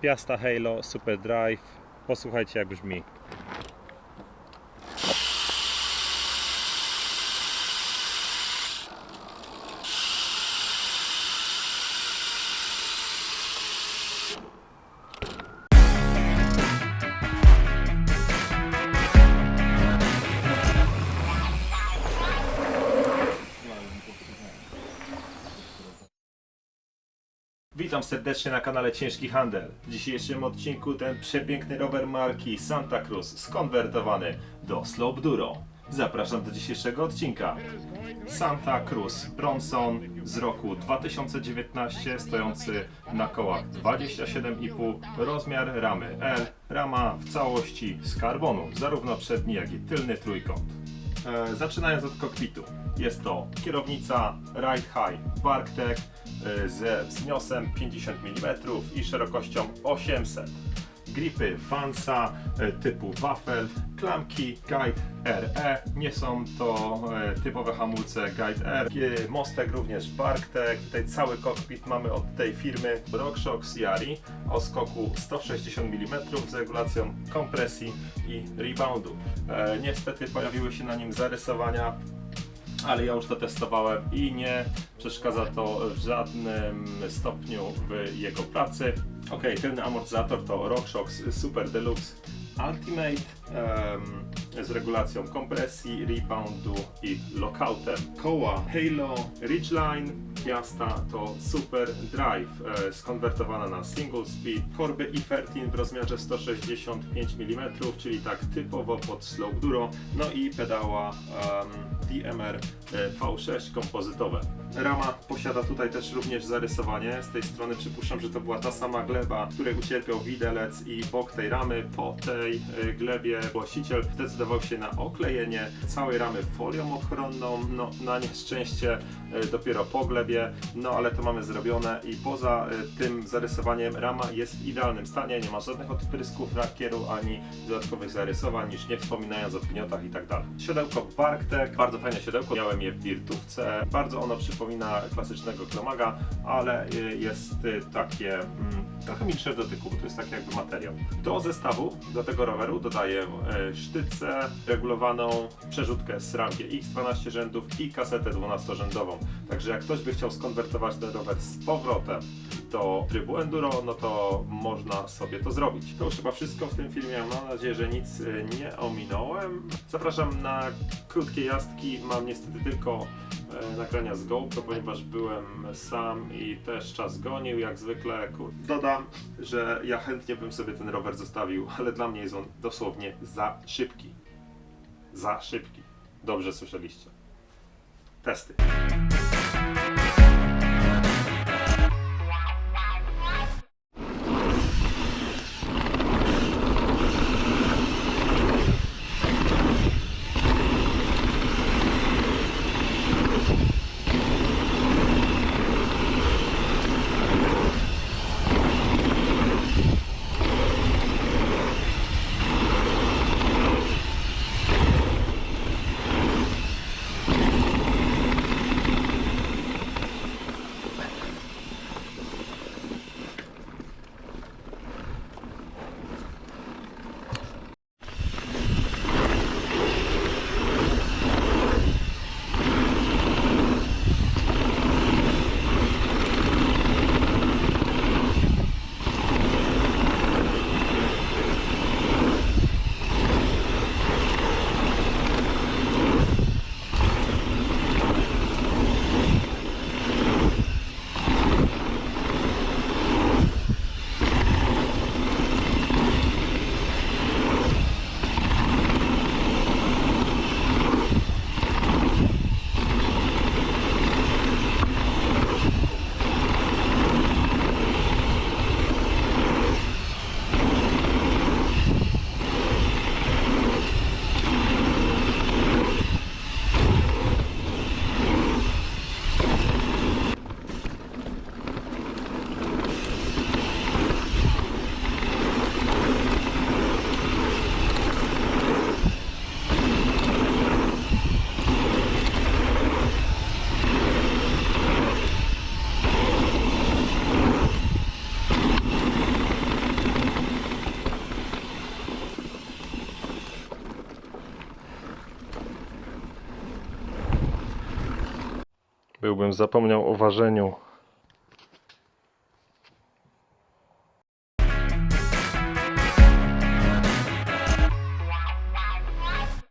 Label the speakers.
Speaker 1: Piasta Halo Super Drive. Posłuchajcie jak brzmi. Witam serdecznie na kanale Ciężki Handel. W dzisiejszym odcinku ten przepiękny rower marki Santa Cruz skonwertowany do Slope Duro. Zapraszam do dzisiejszego odcinka. Santa Cruz Bronson z roku 2019 stojący na kołach 27,5 rozmiar ramy L, rama w całości z karbonu, zarówno przedni jak i tylny trójkąt. E, zaczynając od kokpitu. Jest to kierownica Ride High Barktech ze wzniosem 50 mm i szerokością 800 gripy Vansa e, typu Waffel, klamki Guide RE, nie są to e, typowe hamulce Guide R, mostek również Barktech, tutaj cały kokpit mamy od tej firmy RockShox Yari o skoku 160 mm z regulacją kompresji i reboundu. Niestety pojawiły się na nim zarysowania ale ja już to testowałem i nie przeszkadza to w żadnym stopniu w jego pracy. Ok, tylny amortyzator to RockShox Super Deluxe Ultimate em, z regulacją kompresji, reboundu i lockoutem. Koła Halo Ridgeline Piasta to Super Drive e, skonwertowana na single speed. Korby i13 w rozmiarze 165 mm, czyli tak typowo pod slope duro. No i pedała em, DMR e, V6 kompozytowe. Rama posiada tutaj też również zarysowanie. Z tej strony przypuszczam, że to była ta sama gleba, której ucierpiał widelec i bok tej ramy. Po tej e, glebie właściciel zdecydował się na oklejenie całej ramy folią ochronną. No, na nieszczęście e, dopiero po glebie, no ale to mamy zrobione i poza e, tym zarysowaniem rama jest w idealnym stanie. Nie ma żadnych odprysków lakieru ani dodatkowych zarysowań, już nie wspominając o gniotach i tak dalej. Siodełko Barktech, bardzo fajne siodełko. Miałem je w Dirtówce. Bardzo ono przypomina klasycznego Klomaga, ale y, jest takie mm, trochę milsze w dotyku, bo to jest taki jakby materiał. Do zestawu, do tego roweru dodaję e, sztycę regulowaną, przerzutkę z RAM X 12 rzędów i kasetę 12-rzędową. Także jak ktoś by chciał skonwertować ten rower z powrotem do trybu enduro, no to można sobie to zrobić. To już chyba wszystko w tym filmie. Mam nadzieję, że nic y, nie ominąłem. Zapraszam na krótkie jazdki. Mam niestety tylko e, nagrania z GoPro, ponieważ byłem sam i też czas gonił, jak zwykle. Dodam, że ja chętnie bym sobie ten rower zostawił, ale dla mnie jest on dosłownie za szybki. Za szybki. Dobrze słyszeliście. Testy. Byłbym zapomniał o ważeniu